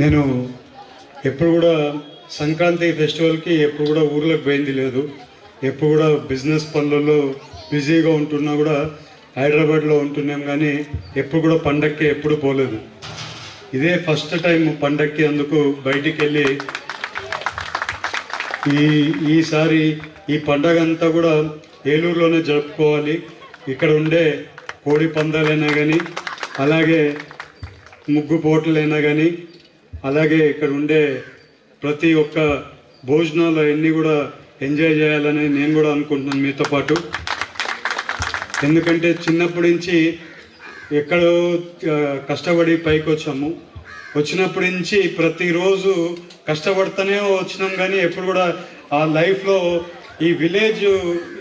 నేను ఎప్పుడు కూడా సంక్రాంతి ఫెస్టివల్కి ఎప్పుడు కూడా ఊర్లోకి పోయింది లేదు. ఎప్పుడు కూడా బిజినెస్ పనులలో బిజీగా ఉంటున్నా కూడా హైదరాబాద్లో ఉంటున్నాం కానీ ఎప్పుడు కూడా పండక్కి ఎప్పుడు పోలేదు. ఇదే ఫస్ట్ టైం పండక్కి అందుకు బయటికి వెళ్ళి ఈ ఈసారి ఈ పండగ అంతా కూడా ఏలూరులోనే జరుపుకోవాలి. ఇక్కడ ఉండే కోడి పందాలైనా కానీ అలాగే ముగ్గు పోటలైనా కానీ అలాగే ఇక్కడ ఉండే ప్రతి ఒక్క భోజనాలు అవన్నీ కూడా ఎంజాయ్ చేయాలని నేను కూడా అనుకుంటున్నాను మీతో పాటు. ఎందుకంటే చిన్నప్పటి నుంచి ఎక్కడో కష్టపడి పైకి వచ్చాము వచ్చినప్పటి నుంచి ప్రతిరోజు కష్టపడుతూనే వచ్చినాం కానీ ఎప్పుడు కూడా ఆ లైఫ్లో ఈ విలేజ్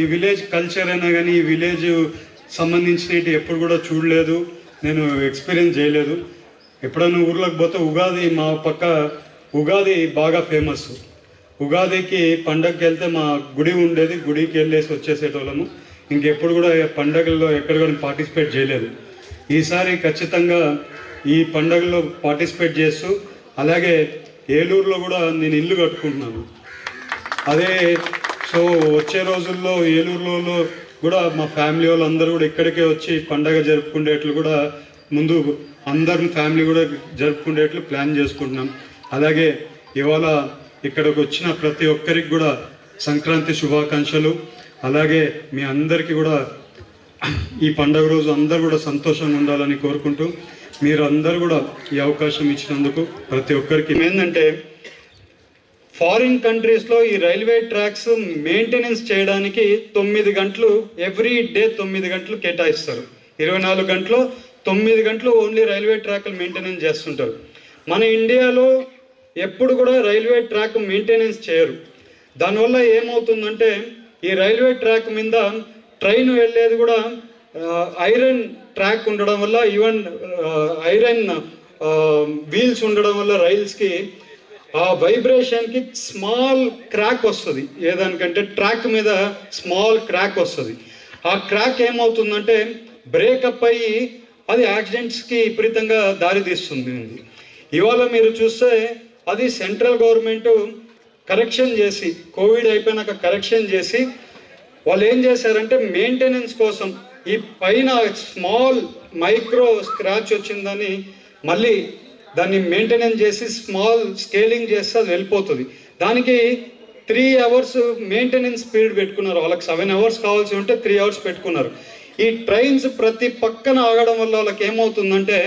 ఈ విలేజ్ కల్చర్ అయినా కానీ ఈ విలేజ్ సంబంధించినవి ఎప్పుడు కూడా చూడలేదు. నేను ఎక్స్పీరియన్స్ చేయలేదు. ఎప్పుడైనా ఊర్లోకి పోతే ఉగాది మా పక్క ఉగాది బాగా ఫేమస్. ఉగాదికి పండగకి వెళ్తే మా గుడి ఉండేది గుడికి వెళ్ళేసి వచ్చేసేటోళ్ళము. ఇంకెప్పుడు కూడా పండగల్లో ఎక్కడ కూడా పార్టిసిపేట్ చేయలేదు. ఈసారి ఖచ్చితంగా ఈ పండగలో పార్టిసిపేట్ చేస్తూ అలాగే ఏలూరులో కూడా నేను ఇల్లు కట్టుకుంటున్నాను. అదే సో వచ్చే రోజుల్లో ఏలూరులో కూడా మా ఫ్యామిలీ వాళ్ళందరూ కూడా ఇక్కడికే వచ్చి పండగ జరుపుకునేట్లు కూడా ముందు అందరం ఫ్యామిలీ కూడా జరుపుకునేట్లు ప్లాన్ చేసుకుంటున్నాం. అలాగే ఇవాళ ఇక్కడికి వచ్చిన ప్రతి ఒక్కరికి కూడా సంక్రాంతి శుభాకాంక్షలు. అలాగే మీ అందరికీ కూడా ఈ పండగ రోజు అందరూ కూడా సంతోషంగా ఉండాలని కోరుకుంటూ మీరు అందరూ కూడా ఈ అవకాశం ఇచ్చినందుకు ప్రతి ఒక్కరికి. ఏంటంటే ఫారిన్ కంట్రీస్లో ఈ రైల్వే ట్రాక్స్ మెయింటెనెన్స్ చేయడానికి తొమ్మిది గంటలు ఎవ్రీ డే తొమ్మిది గంటలు కేటాయిస్తారు. ఇరవై నాలుగు గంటలు తొమ్మిది గంటలు ఓన్లీ రైల్వే ట్రాక్లు మెయింటెనెన్స్ చేస్తుంటారు. మన ఇండియాలో ఎప్పుడు కూడా రైల్వే ట్రాక్ మెయింటెనెన్స్ చేయరు. దానివల్ల ఏమవుతుందంటే ఈ రైల్వే ట్రాక్ మీద ట్రైన్ వెళ్ళేది కూడా ఐరన్ ట్రాక్ ఉండడం వల్ల ఈవెన్ ఐరన్ వీల్స్ ఉండడం వల్ల రైల్స్కి ఆ వైబ్రేషన్కి స్మాల్ క్రాక్ వస్తుంది. ఏదానికంటే ట్రాక్ మీద స్మాల్ క్రాక్ వస్తుంది. ఆ క్రాక్ ఏమవుతుందంటే బ్రేకప్ అయ్యి అది యాక్సిడెంట్స్కి విపరీతంగా దారి తీస్తుంది ఇవాళ మీరు చూస్తే అది సెంట్రల్ గవర్నమెంట్ కరెక్షన్ చేసి కోవిడ్ అయిపోయినాక కరెక్షన్ చేసి వాళ్ళు ఏం చేశారంటే మెయింటెనెన్స్ కోసం ఈ పైన స్మాల్ మైక్రో స్క్రాచ్ వచ్చిందని మళ్ళీ దాన్ని మెయింటెనెన్స్ చేసి స్మాల్ స్కేలింగ్ చేస్తే అది వెళ్ళిపోతుంది. దానికి త్రీ అవర్స్ మెయింటెనెన్స్ స్పీడ్ పెట్టుకున్నారు. వాళ్ళకి సెవెన్ అవర్స్ కావాల్సి ఉంటే త్రీ అవర్స్ పెట్టుకున్నారు. ఈ ట్రైన్స్ ప్రతి పక్కన ఆగడం వల్ల వాళ్ళకి ఏమవుతుందంటే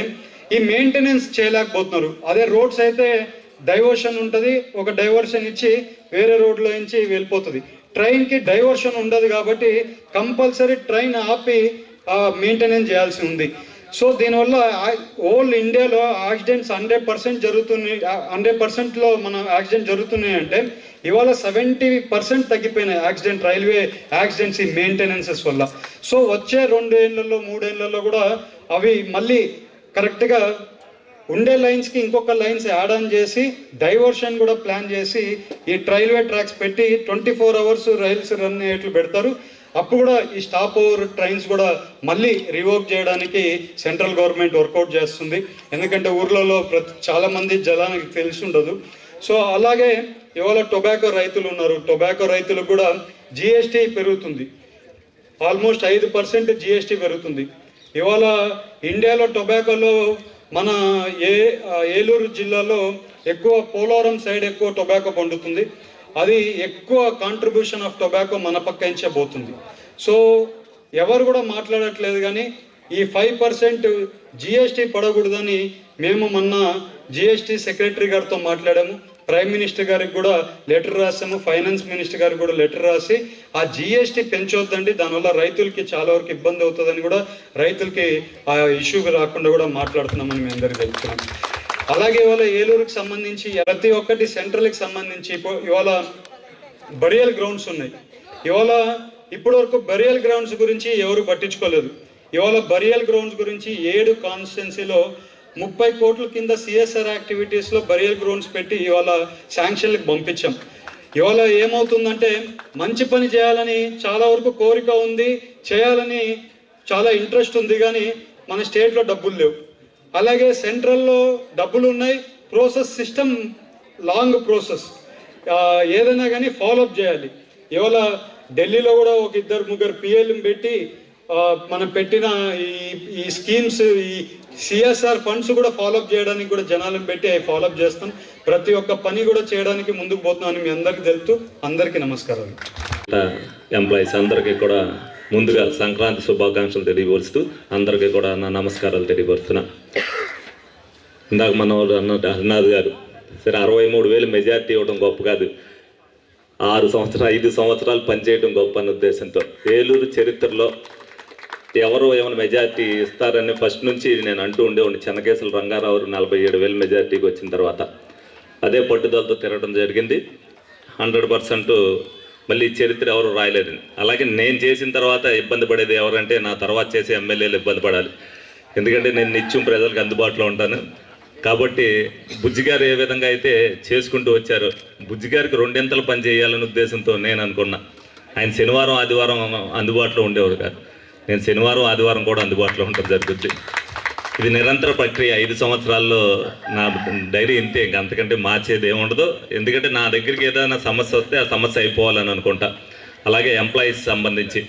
ఈ మెయింటెనెన్స్ చేయలేకపోతున్నారు. అదే రోడ్స్ అయితే డైవర్షన్ ఉంటుంది ఒక డైవర్షన్ ఇచ్చి వేరే రోడ్లో నుంచి వెళ్ళిపోతుంది. ట్రైన్కి డైవర్షన్ ఉండదు కాబట్టి కంపల్సరీ ట్రైన్ ఆపి మెయింటెనెన్స్ చేయాల్సి ఉంది. సో దీనివల్ల ఓల్డ్ ఇండియాలో యాక్సిడెంట్స్ హండ్రెడ్ పర్సెంట్ జరుగుతున్నాయి. హండ్రెడ్ పర్సెంట్లో మన యాక్సిడెంట్ జరుగుతున్నాయి అంటే ఇవాళ సెవెంటీ పర్సెంట్ తగ్గిపోయినాయి యాక్సిడెంట్ రైల్వే యాక్సిడెంట్స్ ఈ మెయింటెనెన్సెస్ వల్ల. సో వచ్చే రెండేళ్ళలో మూడేళ్ళలో కూడా అవి మళ్ళీ కరెక్ట్గా ఉండే లైన్స్కి ఇంకొక లైన్స్ యాడ్ ఆన్ చేసి డైవర్షన్ కూడా ప్లాన్ చేసి ఈ రైల్వే ట్రాక్స్ పెట్టి twenty four hours rails run అయ్యేట్లు పెడతారు. అప్పుడు కూడా ఈ స్టాప్ ఓవర్ ట్రైన్స్ కూడా మళ్ళీ రివోక్ చేయడానికి సెంట్రల్ గవర్నమెంట్ వర్కౌట్ చేస్తుంది. ఎందుకంటే ఊర్లలో ప్రతి చాలామంది జలానికి జనానికి తెలిసి ఉండదు. సో అలాగే ఇవాళ టొబాకో రైతులు ఉన్నారు. టొబాకో రైతులకు కూడా జిఎస్టీ పెరుగుతుంది. ఆల్మోస్ట్ ఐదు పర్సెంట్ జిఎస్టీ పెరుగుతుంది. ఇవాళ ఇండియాలో టొబాకోలో మన ఏ ఏలూరు జిల్లాలో ఎక్కువ పోలవరం సైడ్ ఎక్కువ టొబాకో పండుతుంది. అది ఎక్కువ కాంట్రిబ్యూషన్ ఆఫ్ టొబాకో మన పక్క పోతుంది. సో ఎవరు కూడా మాట్లాడట్లేదు కానీ ఈ ఫైవ్ పర్సెంట్ జిఎస్టీ పడకూడదని మేము మొన్న జిఎస్టీ సెక్రటరీ గారితో మాట్లాడాము. ప్రైమ్ మినిస్టర్ గారికి కూడా లెటర్ రాసాము ఫైనాన్స్ మినిస్టర్ గారికి కూడా లెటర్ రాసి ఆ జిఎస్టీ పెంచొద్దండి. దానివల్ల రైతులకి చాలా వరకు ఇబ్బంది అవుతుందని కూడా రైతులకి ఆ ఇష్యూ రాకుండా కూడా మాట్లాడుతున్నామని మేము అందరికీ తెలుపుతున్నాం అలాగే ఇవాళ ఏలూరుకి సంబంధించి ప్రతి ఒక్కటి సెంట్రల్కి సంబంధించి ఇవాళ బరియల్ గ్రౌండ్స్ ఉన్నాయి. ఇవాళ ఇప్పటి వరకు బరియల్ గ్రౌండ్స్ గురించి ఎవరు పట్టించుకోలేదు. ఇవాళ బరియల్ గ్రౌండ్స్ గురించి ఏడు కాన్స్టిట్యున్సీలో ముప్పై కోట్ల కింద సిఎస్ఆర్ యాక్టివిటీస్లో బరియల్ గ్రౌండ్స్ పెట్టి ఇవాళ శాంక్షన్లకు పంపించాం. ఇవాళ ఏమవుతుందంటే మంచి పని చేయాలని చాలా వరకు కోరిక ఉంది చేయాలని చాలా ఇంట్రెస్ట్ ఉంది కానీ మన స్టేట్లో డబ్బులు లేవు. అలాగే సెంట్రల్లో డబ్బులు ఉన్నాయి ప్రోసెస్ సిస్టమ్ లాంగ్ ప్రోసెస్ ఏదైనా కానీ ఫాలోఅప్ చేయాలి. ఇవాళ ఢిల్లీలో కూడా ఒక ఇద్దరు ముగ్గురు పిఎల్ని పెట్టి మనం పెట్టిన ఈ ఈ స్కీమ్స్ ఈ సిఎస్ఆర్ ఫండ్స్ కూడా ఫాలోఅప్ చేయడానికి కూడా జనాలను పెట్టి అవి ఫాలోఅప్ చేస్తాం. ప్రతి ఒక్క పని కూడా చేయడానికి ముందుకు పోతున్నామని మీ అందరికీ తెలుపుతూ అందరికీ నమస్కారాలు. ఎంప్లాయీస్ అందరికీ కూడా ముందుగా సంక్రాంతి శుభాకాంక్షలు తెలియపరుస్తూ అందరికీ కూడా నా నమస్కారాలు తెలియపరుస్తున్నా. ఇందాక మన వాళ్ళు అన్న అన్నాథ్ గారు సరే అరవై మూడు వేలు మెజార్టీ ఇవ్వడం గొప్ప కాదు. ఆరు సంవత్సరాలు ఐదు సంవత్సరాలు పనిచేయడం గొప్ప అన్న ఉద్దేశంతో. ఏలూరు చరిత్రలో ఎవరు ఏమైనా మెజార్టీ ఇస్తారని ఫస్ట్ నుంచి నేను అంటూ ఉండేవాడిని. చెన్నకేశల రంగారావు నలభై ఏడు వేలు మెజార్టీకి వచ్చిన తర్వాత. అదే పట్టుదలతో తిరగడం జరిగింది. హండ్రెడ్ పర్సెంట్ మళ్ళీ చరిత్ర ఎవరు రాయలేరు అలాగే నేను చేసిన తర్వాత ఇబ్బంది పడేది ఎవరంటే నా తర్వాత చేసే ఎమ్మెల్యేలు ఇబ్బంది పడాలి. ఎందుకంటే నేను నిత్యం ప్రజలకు అందుబాటులో ఉంటాను. కాబట్టి బుజ్జి గారు ఏ విధంగా అయితే చేసుకుంటూ వచ్చారు బుజ్జిగారికి రెండింతలు పని చేయాలనే ఉద్దేశంతో నేను అనుకున్నా. ఆయన శనివారం ఆదివారం అందుబాటులో ఉండేవారు కాదు. నేను శనివారం ఆదివారం కూడా అందుబాటులో ఉంటాను జరుగుద్ది. ఇది నిరంతర ప్రక్రియ. ఐదు సంవత్సరాల్లో నా డైరీ ఇంతే. ఇంక అంతకంటే మార్చేది ఏముండదు. ఎందుకంటే నా దగ్గరికి ఏదైనా సమస్య వస్తే ఆ సమస్య అయిపోవాలని అనుకుంటా. అలాగే ఎంప్లాయీస్ సంబంధించి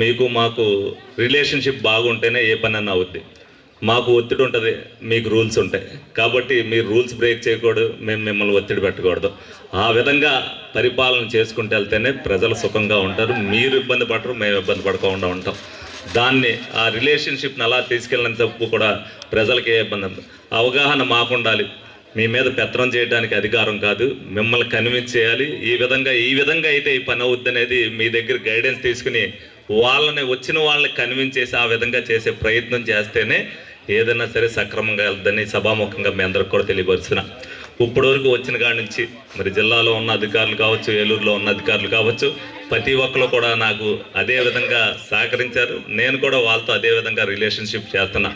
మీకు మాకు రిలేషన్షిప్ బాగుంటేనే ఏ పని అవుద్ది. మాకు ఒత్తిడి ఉంటుంది మీకు రూల్స్ ఉంటాయి. కాబట్టి మీరు రూల్స్ బ్రేక్ చేయకూడదు మేము మిమ్మల్ని ఒత్తిడి పెట్టకూడదు. ఆ విధంగా పరిపాలన చేసుకుంటూ వెళ్తేనే ప్రజలు సుఖంగా ఉంటారు. మీరు ఇబ్బంది పడరు మేము ఇబ్బంది పడకుండా ఉంటాం. దాన్ని ఆ రిలేషన్షిప్ని అలా తీసుకెళ్ళినంతపు కూడా ప్రజలకి ఏ ఇబ్బంది అవగాహన మాకుండాలి. మీ మీద పెత్తనం చేయడానికి అధికారం కాదు. మిమ్మల్ని కన్విన్స్ చేయాలి. ఈ విధంగా ఈ విధంగా అయితే ఈ పని అవుద్ది అనేది మీ దగ్గర గైడెన్స్ తీసుకుని వాళ్ళని వచ్చిన వాళ్ళని కన్విన్స్ చేసి ఆ విధంగా చేసే ప్రయత్నం చేస్తేనే ఏదైనా సరే సక్రమంగా వెళ్తుందని సభాముఖంగా మీ అందరికి కూడా తెలియపరుస్తున్నాను ఇప్పటి వరకు వచ్చిన కాడి నుంచి మరి జిల్లాలో ఉన్న అధికారులు కావచ్చు ఏలూరులో ఉన్న అధికారులు కావచ్చు ప్రతి ఒక్కరు కూడా నాకు అదే విధంగా సహకరించారు. నేను కూడా వాళ్ళతో అదే విధంగా రిలేషన్షిప్ చేస్తున్నా.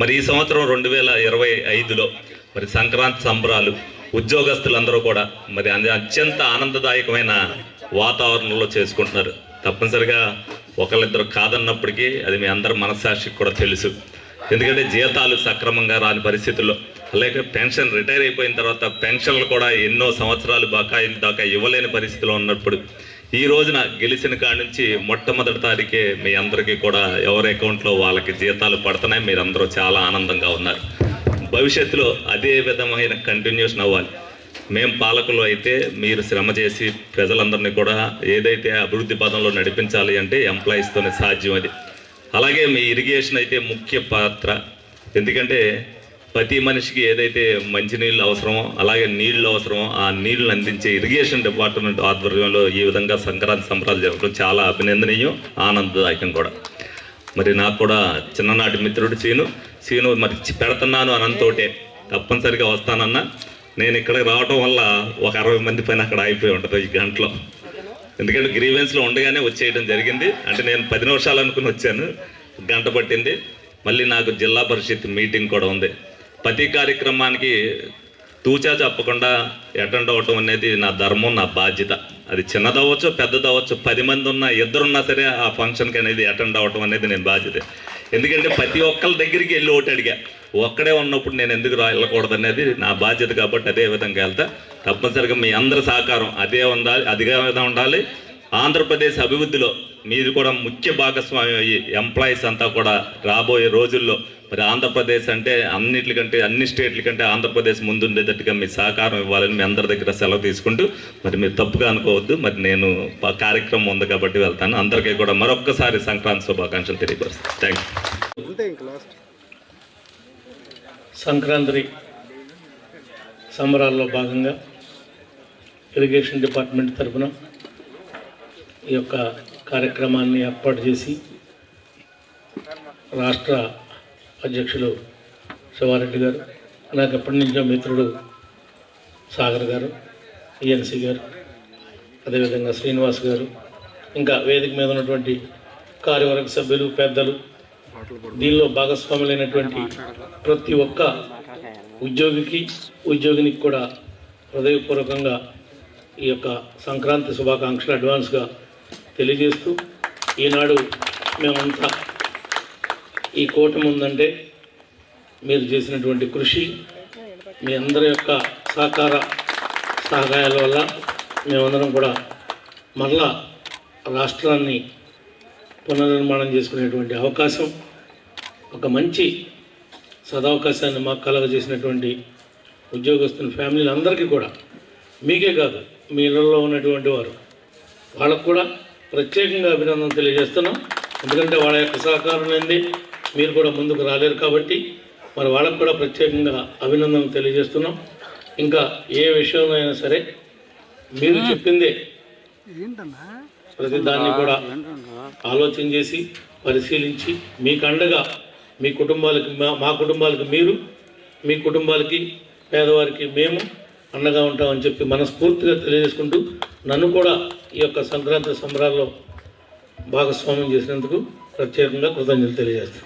మరి ఈ సంవత్సరం రెండు వేల ఇరవై ఐదులో మరి సంక్రాంతి సంబరాలు ఉద్యోగస్తులందరూ కూడా మరి అత్యంత ఆనందదాయకమైన వాతావరణంలో చేసుకుంటున్నారు. తప్పనిసరిగా ఒకళ్ళిద్దరు కాదన్నప్పటికీ అది మీ అందరి మనస్సాక్షికి కూడా తెలుసు. ఎందుకంటే జీతాలు సక్రమంగా రాని పరిస్థితుల్లో అలాగే పెన్షన్ రిటైర్ అయిపోయిన తర్వాత పెన్షన్లు కూడా ఎన్నో సంవత్సరాలు బకాయిలు దాకా ఇవ్వలేని పరిస్థితిలో ఉన్నప్పుడు ఈ రోజున గెలిచిన కాడి నుంచి మొట్టమొదటి తారీఖే మీ అందరికీ కూడా ఎవరి అకౌంట్లో వాళ్ళకి జీతాలు పడుతున్నాయి మీరందరూ చాలా ఆనందంగా ఉన్నారు. భవిష్యత్తులో అదే విధమైన కంటిన్యూషన్ అవ్వాలి. మేము పాలకులు అయితే మీరు శ్రమ చేసి ప్రజలందరినీ కూడా ఏదైతే అభివృద్ధి పదంలో నడిపించాలి అంటే ఎంప్లాయీస్తోనే సాధ్యం అది. అలాగే మీ ఇరిగేషన్ అయితే ముఖ్య పాత్ర. ఎందుకంటే ప్రతి మనిషికి ఏదైతే మంచినీళ్ళు అవసరమో అలాగే నీళ్ళు అవసరమో ఆ నీళ్ళు అందించే ఇరిగేషన్ డిపార్ట్మెంట్ ఆధ్వర్యంలో ఈ విధంగా సంక్రాంతి సంబరాలు జరగడం చాలా అభినందనీయం ఆనందదాయకం కూడా. మరి నాకు కూడా చిన్ననాటి మిత్రుడు సీను. సీను మరి పెడుతున్నాను అనంతోటే. తప్పనిసరిగా వస్తానన్నా. నేను ఇక్కడికి రావడం వల్ల ఒక అరవై మంది పైన అక్కడ అయిపోయి ఉంటుంది ఈ గంటలో. ఎందుకంటే గ్రీవెన్స్లో ఉండగానే వచ్చేయడం జరిగింది. అంటే నేను పది నిమిషాలు అనుకుని వచ్చాను. గంట పట్టింది. మళ్ళీ నాకు జిల్లా పరిషత్ మీటింగ్ కూడా ఉంది. ప్రతి కార్యక్రమానికి తూచా చెప్పకుండా అటెండ్ అవ్వటం అనేది నా ధర్మం నా బాధ్యత. అది చిన్నదవ్వచ్చు పెద్దదవ్వచ్చు పది మంది ఉన్నా ఇద్దరున్నా సరే ఆ ఫంక్షన్కి అనేది అటెండ్ అవ్వటం అనేది నేను బాధ్యత. ఎందుకంటే ప్రతి ఒక్కరి దగ్గరికి వెళ్ళి ఒకటి అడిగా. ఒక్కడే ఉన్నప్పుడు నేను ఎందుకు రా వెళ్ళకూడదు అనేది నా బాధ్యత కాబట్టి అదే విధంగా వెళ్తా. తప్పనిసరిగా మీ అందరి సహకారం అదే ఉండాలి అదిగా విధంగా ఉండాలి. ఆంధ్రప్రదేశ్ అభివృద్ధిలో మీరు కూడా ముఖ్య భాగస్వామి అయ్యి ఎంప్లాయీస్ అంతా కూడా రాబోయే రోజుల్లో మరి ఆంధ్రప్రదేశ్ అంటే అన్నిటికంటే అన్ని స్టేట్ల కంటే ఆంధ్రప్రదేశ్ ముందుండేటట్టుగా మీ సహకారం ఇవ్వాలని మీ అందరి దగ్గర సెలవు తీసుకుంటూ మరి మీరు తప్పుగా అనుకోవద్దు. మరి నేను కార్యక్రమం ఉంది కాబట్టి వెళ్తాను. అందరికీ కూడా మరొక్కసారి సంక్రాంతి శుభాకాంక్షలు తెలియపరుస్తాను. థ్యాంక్ యూ సంక్రాంతి సంబరాల్లో భాగంగా ఇరిగేషన్ డిపార్ట్మెంట్ తరఫున ఈ యొక్క కార్యక్రమాన్ని ఏర్పాటు చేసి రాష్ట్ర అధ్యక్షులు శివారెడ్డి గారు నాకు ఎప్పటి నుంచో మిత్రుడు సాగర్ గారు ఈఎన్సీ గారు అదేవిధంగా శ్రీనివాస్ గారు ఇంకా వేదిక మీద ఉన్నటువంటి కార్యవర్గ సభ్యులు పెద్దలు దీనిలో భాగస్వాములైనటువంటి ప్రతి ఒక్క ఉద్యోగికి ఉద్యోగినికి కూడా హృదయపూర్వకంగా ఈ యొక్క సంక్రాంతి శుభాకాంక్షలు అడ్వాన్స్గా తెలియజేస్తూ ఈనాడు మేమంతా ఈ కూటమి ఉందంటే మీరు చేసినటువంటి కృషి మీ అందరి యొక్క సహకార సహకాయాల వల్ల మేమందరం కూడా మరలా రాష్ట్రాన్ని పునర్నిర్మాణం చేసుకునేటువంటి అవకాశం ఒక మంచి సదవకాశాన్ని మాకు కలగజేసినటువంటి ఉద్యోగస్తుల ఫ్యామిలీలందరికీ కూడా మీకే కాదు మీ ఇళ్ళల్లో ఉన్నటువంటి వారు వాళ్ళకు కూడా ప్రత్యేకంగా అభినందన తెలియజేస్తున్నాం. ఎందుకంటే వాళ్ళ యొక్క సహకారం లేనిది మీరు కూడా ముందుకు రాలేరు కాబట్టి మరి వాళ్ళకు కూడా ప్రత్యేకంగా అభినందన తెలియజేస్తున్నాం. ఇంకా ఏ విషయంలో అయినా సరే మీరు చెప్పిందే ప్రతి దాన్ని కూడా ఆలోచన చేసి పరిశీలించి మీకు అండగా మీ కుటుంబాలకి మా- మా కుటుంబాలకి మీరు మీ కుటుంబాలకి పేదవారికి మేము అండగా ఉంటామని చెప్పి మనస్ఫూర్తిగా తెలియజేసుకుంటూ నన్ను కూడా ఈ యొక్క సంక్రాంతి సంబరాల్లో భాగస్వామ్యం చేసినందుకు ప్రత్యేకంగా కృతజ్ఞతలు తెలియజేస్తాను